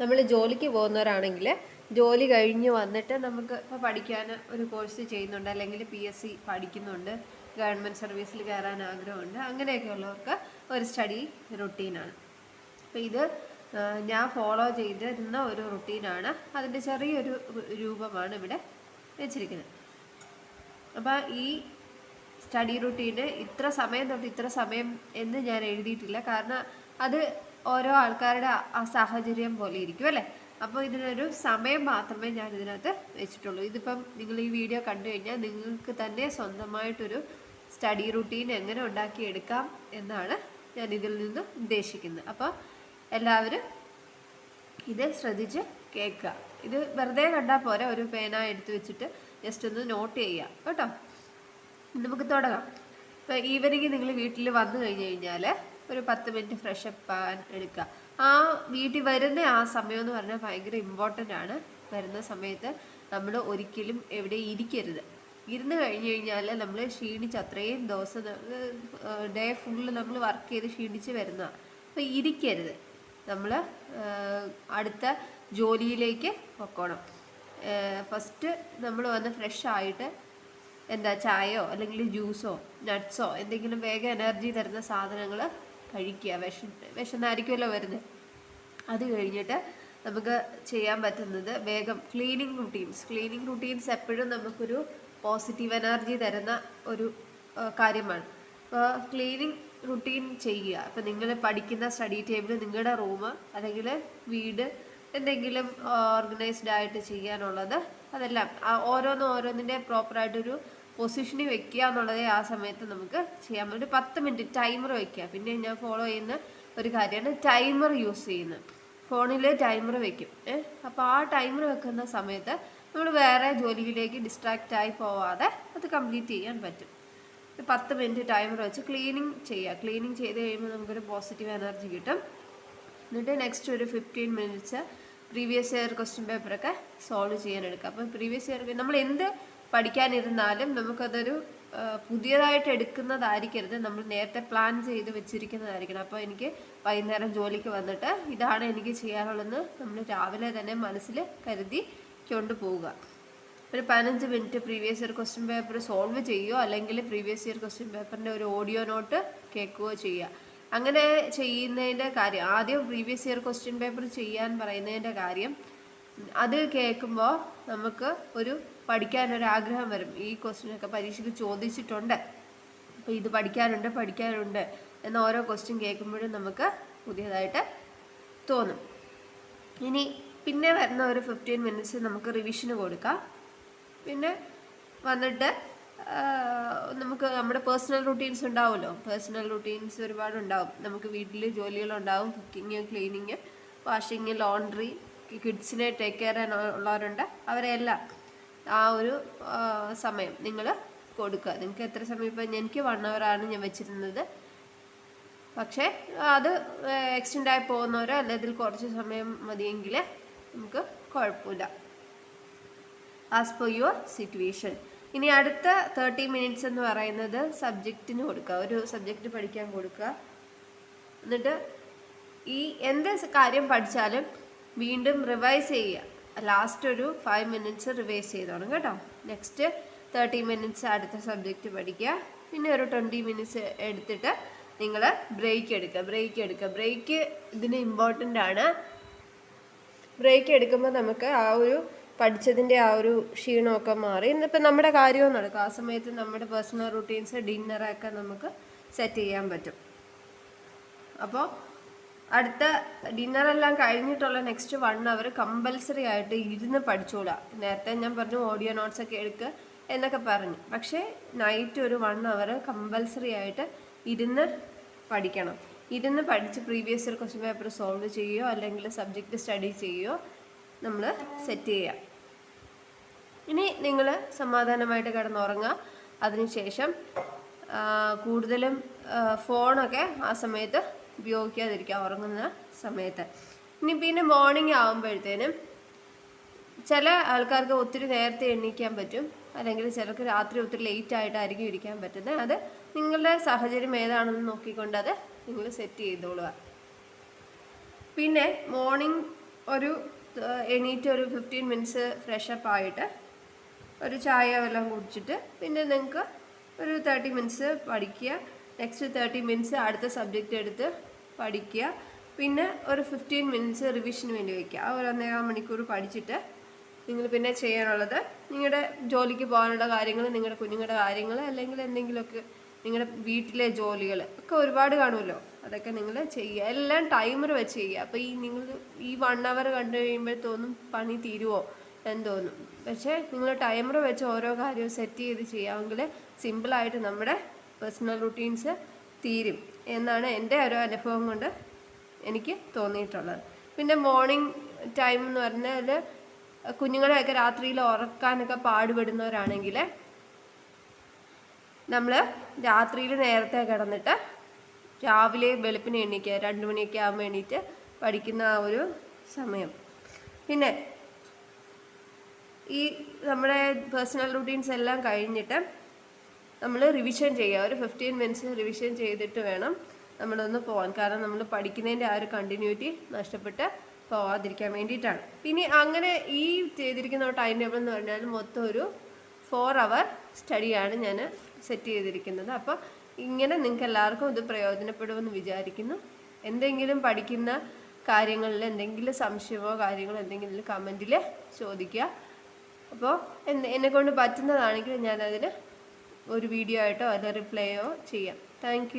നമ്മൾ ജോലിക്ക് പോകുന്നവരാണെങ്കിൽ ജോലി കഴിഞ്ഞ് വന്നിട്ട് നമുക്ക് ഇപ്പോൾ പഠിക്കാൻ ഒരു കോഴ്സ് ചെയ്യുന്നുണ്ട് അല്ലെങ്കിൽ പി എസ് സി പഠിക്കുന്നുണ്ട് ഗവൺമെന്റ് സർവീസിൽ കയറാൻ ആഗ്രഹമുണ്ട് അങ്ങനെയൊക്കെ ഉള്ളവർക്ക് ഒരു സ്റ്റഡി റുട്ടീനാണ് അപ്പോൾ ഇത് ഞാൻ ഫോളോ ചെയ്തിരുന്ന ഒരു റുട്ടീനാണ് അതിന്റെ ചെറിയൊരു രൂപമാണ് ഇവിടെ വെച്ചിരിക്കുന്നത്. അപ്പോൾ ഈ സ്റ്റഡി റുട്ടീന് ഇത്ര സമയം തൊട്ട് ഇത്ര സമയം എന്ന് ഞാൻ എഴുതിയിട്ടില്ല. കാരണം അത് ഓരോ ആൾക്കാരുടെ ആ- സാഹചര്യം പോലെ ഇരിക്കും അല്ലേ? അപ്പോൾ ഇതിനൊരു സമയം മാത്രമേ ഞാൻ ഇതിനകത്ത് വെച്ചിട്ടുള്ളൂ. ഇതിപ്പം നിങ്ങൾ ഈ വീഡിയോ കണ്ടു കഴിഞ്ഞാൽ നിങ്ങൾക്ക് തന്നെ സ്വന്തമായിട്ടൊരു സ്റ്റഡി റുട്ടീൻ എങ്ങനെ ഉണ്ടാക്കിയെടുക്കാം എന്നാണ് ഞാൻ ഇതിൽ നിന്ന് ഉദ്ദേശിക്കുന്നത്. അപ്പോൾ എല്ലാവരും ഇത് ശ്രദ്ധിച്ച് കേൾക്കുക. ഇത് വെറുതെ കണ്ടാൽ പോരാ ഒരു പേന എടുത്ത് വെച്ചിട്ട് ജസ്റ്റ് ഒന്ന് നോട്ട് ചെയ്യുക കേട്ടോ? നമുക്ക് തുടങ്ങാം. ഇപ്പോൾ ഈവനിങ് നിങ്ങൾ വീട്ടിൽ വന്നു കഴിഞ്ഞ് കഴിഞ്ഞാൽ ഒരു പത്ത് മിനിറ്റ് ഫ്രഷ് അപ്പ് ആവാൻ എടുക്കുക. ആ വീട്ടിൽ വരുന്ന ആ സമയം എന്ന് പറഞ്ഞാൽ ഭയങ്കര ഇമ്പോർട്ടന്റ് ആണ്. വരുന്ന സമയത്ത് നമ്മൾ ഒരിക്കലും എവിടെ ഇരിക്കരുത്. ഇരുന്ന് കഴിഞ്ഞ് കഴിഞ്ഞാൽ നമ്മൾ ക്ഷീണിച്ച് അത്രയും ദിവസം ഡേ ഫുള്ള് നമ്മൾ വർക്ക് ചെയ്ത് ക്ഷീണിച്ച് വരുന്ന അപ്പോൾ ഇരിക്കരുത്. നമ്മൾ അടുത്ത ജോലിയിലേക്ക് പൊക്കോണം. ഫസ്റ്റ് നമ്മൾ വന്ന് ഫ്രഷ് ആയിട്ട് എന്താ ചായയോ അല്ലെങ്കിൽ ജ്യൂസോ നട്ട്സോ എന്തെങ്കിലും വേഗം എനർജി തരുന്ന സാധനങ്ങൾ കഴിക്കുക. വിഷ വിഷന്നായിരിക്കുമല്ലോ വരുന്നത് അത് കഴിഞ്ഞിട്ട് നമുക്ക് ചെയ്യാൻ പറ്റുന്നത് വേഗം ക്ലീനിങ് റുട്ടീൻസ് ക്ലീനിങ് റുട്ടീൻസ് എപ്പോഴും നമുക്കൊരു പോസിറ്റീവ് എനർജി തരുന്ന ഒരു കാര്യമാണ്. അപ്പോൾ ക്ലീനിങ് റുട്ടീൻ ചെയ്യുക. അപ്പോൾ നിങ്ങൾ പഠിക്കുന്ന സ്റ്റഡി ടേബിൾ നിങ്ങളുടെ റൂം അല്ലെങ്കിൽ വീട് എന്തെങ്കിലും ഓർഗനൈസ്ഡ് ആയിട്ട് ചെയ്യാനുള്ളത് അതെല്ലാം ഓരോന്നും ഓരോന്നിന്റെ പ്രോപ്പറായിട്ടൊരു പൊസിഷനിൽ വെക്കുക എന്നുള്ളതേ ആ സമയത്ത് നമുക്ക് ചെയ്യാൻ ഒരു പത്ത് മിനിറ്റ് ടൈമർ വെക്കുക. പിന്നെ ഞാൻ ഫോളോ ചെയ്യുന്ന ഒരു കാര്യമാണ് ടൈമർ യൂസ് ചെയ്യുന്നത്. ഫോണിൽ ടൈമർ വെക്കും. ഏഹ് അപ്പോൾ ആ ടൈമർ വെക്കുന്ന സമയത്ത് നമ്മൾ വേറെ ജോലിയിലേക്ക് ഡിസ്ട്രാക്റ്റ് ആയി പോവാതെ അത് കംപ്ലീറ്റ് ചെയ്യാൻ പറ്റും. പത്ത് മിനിറ്റ് ടൈമർ വെച്ച് ക്ലീനിങ് ചെയ്യുക. ക്ലീനിങ് ചെയ്ത് കഴിയുമ്പോൾ നമുക്കൊരു പോസിറ്റീവ് എനർജി കിട്ടും. എന്നിട്ട് നെക്സ്റ്റ് ഒരു fifteen minutes previous year question പേപ്പറൊക്കെ സോൾവ് ചെയ്യാൻ എടുക്കുക. അപ്പോൾ പ്രീവിയസ് ഇയർ നമ്മൾ എന്ത് പഠിക്കാനിരുന്നാലും നമുക്കതൊരു പുതിയതായിട്ട് എടുക്കുന്നതായിരിക്കരുത്. നമ്മൾ നേരത്തെ പ്ലാൻ ചെയ്ത് വെച്ചിരിക്കുന്നതായിരിക്കണം. അപ്പോൾ എനിക്ക് വൈകുന്നേരം ജോലിക്ക് വന്നിട്ട് ഇതാണ് എനിക്ക് ചെയ്യാനുള്ളതെന്ന് നമ്മൾ രാവിലെ തന്നെ മനസ്സിൽ കരുതി കൊണ്ടുപോവുക ഒരു പതിനഞ്ച് minute previous year question paper solve ചെയ്യുകയോ അല്ലെങ്കിൽ പ്രീവിയസ് ഇയർ ക്വസ്റ്റ്യൻ പേപ്പറിന്റെ ഒരു ഓഡിയോ നോട്ട് കേൾക്കുകയോ ചെയ്യുക. അങ്ങനെ ചെയ്യുന്നതിന്റെ കാര്യം ആദ്യം പ്രീവിയസ് ഇയർ ക്വസ്റ്റ്യൻ പേപ്പർ ചെയ്യാൻ പറയുന്നതിന്റെ കാര്യം അത് കേൾക്കുമ്പോൾ നമുക്ക് ഒരു പഠിക്കാനൊരു ആഗ്രഹം വരും. ഈ ക്വസ്റ്റ്യനൊക്കെ പരീക്ഷയ്ക്ക് ചോദിച്ചിട്ടുണ്ട്. അപ്പോൾ ഇത് പഠിക്കാനുണ്ട് പഠിക്കാനുണ്ട് എന്ന ഓരോ ക്വസ്റ്റ്യൻ കേൾക്കുമ്പോഴും നമുക്ക് പുതിയതായിട്ട് തോന്നും. ഇനി പിന്നെ വരുന്ന ഒരു ഫിഫ്റ്റീൻ മിനിറ്റ്സ് നമുക്ക് റിവിഷന് കൊടുക്കാം. പിന്നെ വന്നിട്ട് നമുക്ക് നമ്മുടെ പേഴ്സണൽ റുട്ടീൻസ് ഉണ്ടാവുമല്ലോ. പേഴ്സണൽ റുട്ടീൻസ് ഒരുപാട് ഉണ്ടാവും നമുക്ക് വീട്ടിൽ ജോലികളുണ്ടാവും. കുക്കിങ് ക്ലീനിങ് വാഷിങ് ലോണ്ട്രി കിഡ്സിനെ ടേക്ക് കെയർ ഉള്ളവരുണ്ട്. അവരെല്ലാം ആ ഒരു സമയം നിങ്ങൾ കൊടുക്കുക. നിങ്ങൾക്ക് എത്ര സമയം? ഇപ്പം എനിക്ക് വൺ ആണ് ഞാൻ വെച്ചിരുന്നത്. പക്ഷേ അത് എക്സ്റ്റെൻഡ് ആയി പോകുന്നവരോ അല്ലെങ്കിൽ കുറച്ച് സമയം മതിയെങ്കിൽ നമുക്ക് കുഴപ്പമില്ല. ആസ് പെർ യുവർ സിറ്റുവേഷൻ ഇനി അടുത്ത തേർട്ടി മിനിറ്റ്സ് എന്ന് പറയുന്നത് സബ്ജക്റ്റിന് കൊടുക്കുക. ഒരു സബ്ജക്റ്റ് പഠിക്കാൻ കൊടുക്കുക. എന്നിട്ട് ഈ എന്ത് കാര്യം പഠിച്ചാലും വീണ്ടും റിവൈസ് ചെയ്യുക. ലാസ്റ്റ് ഒരു ഫൈവ് മിനിറ്റ്സ് റിവൈസ് ചെയ്തോണം കേട്ടോ. നെക്സ്റ്റ് തേർട്ടി മിനിറ്റ്സ് അടുത്ത സബ്ജക്റ്റ് പഠിക്കുക. പിന്നെ ഒരു ട്വന്റി മിനിറ്റ്സ് എടുത്തിട്ട് നിങ്ങൾ ബ്രേക്ക് എടുക്കുക. ബ്രേക്ക് എടുക്കുക. ബ്രേക്ക് ഇതിന് ഇമ്പോർട്ടന്റ് ആണ്. ബ്രേക്ക് എടുക്കുമ്പോൾ നമുക്ക് ആ ഒരു പഠിച്ചതിന്റെ ആ ഒരു ക്ഷീണമൊക്കെ മാറി. ഇന്നിപ്പോൾ നമ്മുടെ കാര്യവും നടക്കും ആ സമയത്ത് നമ്മുടെ പേഴ്സണൽ റുട്ടീൻസ് ഡിന്നറൊക്കെ നമുക്ക് സെറ്റ് ചെയ്യാൻ പറ്റും. അപ്പോൾ അടുത്ത ഡിന്നറെല്ലാം കഴിഞ്ഞിട്ടുള്ള നെക്സ്റ്റ് വൺ അവർ കമ്പൽസറി ആയിട്ട് ഇരുന്ന് പഠിച്ചോളാം നേരത്തെ ഞാൻ പറഞ്ഞു ഓഡിയോ നോട്ട്സ് ഒക്കെ എടുക്കുക എന്നൊക്കെ പറഞ്ഞു. പക്ഷേ നൈറ്റ് ഒരു വൺ അവർ കമ്പൽസറി ആയിട്ട് ഇരുന്ന് പഠിക്കണം. ഇരുന്ന് പഠിച്ച് previous year question paper solve ചെയ്യുകയോ അല്ലെങ്കിൽ സബ്ജക്റ്റ് സ്റ്റഡി ചെയ്യുകയോ നമ്മൾ സെറ്റ് ചെയ്യുക. ഇനി നിങ്ങൾ സമാധാനമായിട്ട് കിടന്നുറങ്ങുക. അതിനുശേഷം കൂടുതലും ഫോണൊക്കെ ആ സമയത്ത് ഉപയോഗിക്കാതിരിക്കുക ഉറങ്ങുന്ന സമയത്ത്. ഇനി പിന്നെ മോർണിംഗ് ആകുമ്പോഴത്തേനും ചില ആൾക്കാർക്ക് ഒത്തിരി നേരത്തെ എണ്ണിക്കാൻ പറ്റും. അല്ലെങ്കിൽ ചിലർക്ക് രാത്രി ഒത്തിരി ലേറ്റ് ആയിട്ടായിരിക്കും ഇരിക്കാൻ പറ്റുന്നത്. അത് നിങ്ങളുടെ സാഹചര്യം ഏതാണെന്ന് നോക്കിക്കൊണ്ട് അത് നിങ്ങൾ സെറ്റ് ചെയ്തോളുക. പിന്നെ മോർണിംഗ് ഒരു എണീറ്റ് ഒരു ഫിഫ്റ്റീൻ മിനിറ്റ്സ് ഫ്രഷപ്പ് ആയിട്ട് ഒരു ചായ വല്ലതും കുടിച്ചിട്ട് പിന്നെ നിങ്ങൾക്ക് ഒരു തേർട്ടി മിനിറ്റ്സ് പഠിക്കുക. നെക്സ്റ്റ് തേർട്ടി മിനിറ്റ്സ് അടുത്ത സബ്ജക്റ്റ് എടുത്ത് പഠിക്കുക. പിന്നെ ഒരു ഫിഫ്റ്റീൻ മിനിറ്റ്സ് റിവിഷന് വേണ്ടി വയ്ക്കുക. ആ ഒരു ഒന്നേകാൽ മണിക്കൂർ പഠിച്ചിട്ട് നിങ്ങൾ പിന്നെ ചെയ്യാനുള്ളത് നിങ്ങളുടെ ജോലിക്ക് പോകാനുള്ള കാര്യങ്ങൾ നിങ്ങളുടെ കുഞ്ഞുങ്ങളുടെ കാര്യങ്ങൾ അല്ലെങ്കിൽ എന്തെങ്കിലുമൊക്കെ നിങ്ങളുടെ വീട്ടിലെ ജോലികൾ ഒക്കെ ഒരുപാട് കാണുമല്ലോ. അതൊക്കെ നിങ്ങൾ ചെയ്യുക. എല്ലാം ടൈമർ വെച്ച് ചെയ്യുക. അപ്പോൾ ഈ നിങ്ങൾ ഈ വൺ അവർ കണ്ടു കഴിയുമ്പോൾ തോന്നും പണി തീരുമോ എന്ന് തോന്നും. പക്ഷേ നിങ്ങൾ ടൈമർ വെച്ച് ഓരോ കാര്യവും സെറ്റ് ചെയ്ത് ചെയ്യാമെങ്കിൽ സിമ്പിളായിട്ട് നമ്മുടെ പേഴ്സണൽ റുട്ടീൻസ് തീരും എന്നാണ് എന്റെ ഒരു അനുഭവം കൊണ്ട് എനിക്ക് തോന്നിയിട്ടുള്ളത്. പിന്നെ മോർണിംഗ് ടൈം എന്ന് പറഞ്ഞാൽ കുഞ്ഞുങ്ങളെയൊക്കെ രാത്രിയിൽ ഉറക്കാനൊക്കെ പാടുപെടുന്നവരാണെങ്കിൽ നമ്മൾ രാത്രിയിൽ നേരത്തെ കിടന്നിട്ട് രാവിലെ വെളുപ്പിന് എണീക്കുക രണ്ട് മണിയൊക്കെ ആകുമ്പോൾ എണീറ്റ് പഠിക്കുന്ന ആ ഒരു സമയം. പിന്നെ ഈ നമ്മുടെ പേഴ്സണൽ റുട്ടീൻസ് എല്ലാം കഴിഞ്ഞിട്ട് നമ്മൾ റിവിഷൻ ചെയ്യുക. ഒരു ഫിഫ്റ്റീൻ മിനിറ്റ്സ് റിവിഷൻ ചെയ്തിട്ട് വേണം നമ്മളൊന്ന് പോകാൻ കാരണം നമ്മൾ പഠിക്കുന്നതിന്റെ ആ ഒരു കണ്ടിന്യൂറ്റി നഷ്ടപ്പെട്ട് പോവാതിരിക്കാൻ വേണ്ടിയിട്ടാണ്. പിന്നെ അങ്ങനെ ഈ ചെയ്തിരിക്കുന്ന ടൈം ടേബിൾ എന്ന് പറഞ്ഞാൽ മൊത്തം ഒരു ഫോർ അവർ സ്റ്റഡിയാണ് ഞാൻ സെറ്റ് ചെയ്തിരിക്കുന്നത്. അപ്പോൾ ഇങ്ങനെ നിങ്ങൾക്ക് എല്ലാവർക്കും ഇത് പ്രയോജനപ്പെടുമെന്ന് വിചാരിക്കുന്നു. എന്തെങ്കിലും പഠിക്കുന്ന കാര്യങ്ങളിൽ എന്തെങ്കിലും സംശയമോ കാര്യങ്ങളോ എന്തെങ്കിലും കമന്റിൽ ചോദിക്കുക. അപ്പോൾ എന്നെ കൊണ്ട് പറ്റുന്നതാണെങ്കിൽ ഞാനതിന് ഒരു വീഡിയോ ആയിട്ടോ അല്ലെങ്കിൽ റിപ്ലൈയോ ചെയ്യാം. താങ്ക്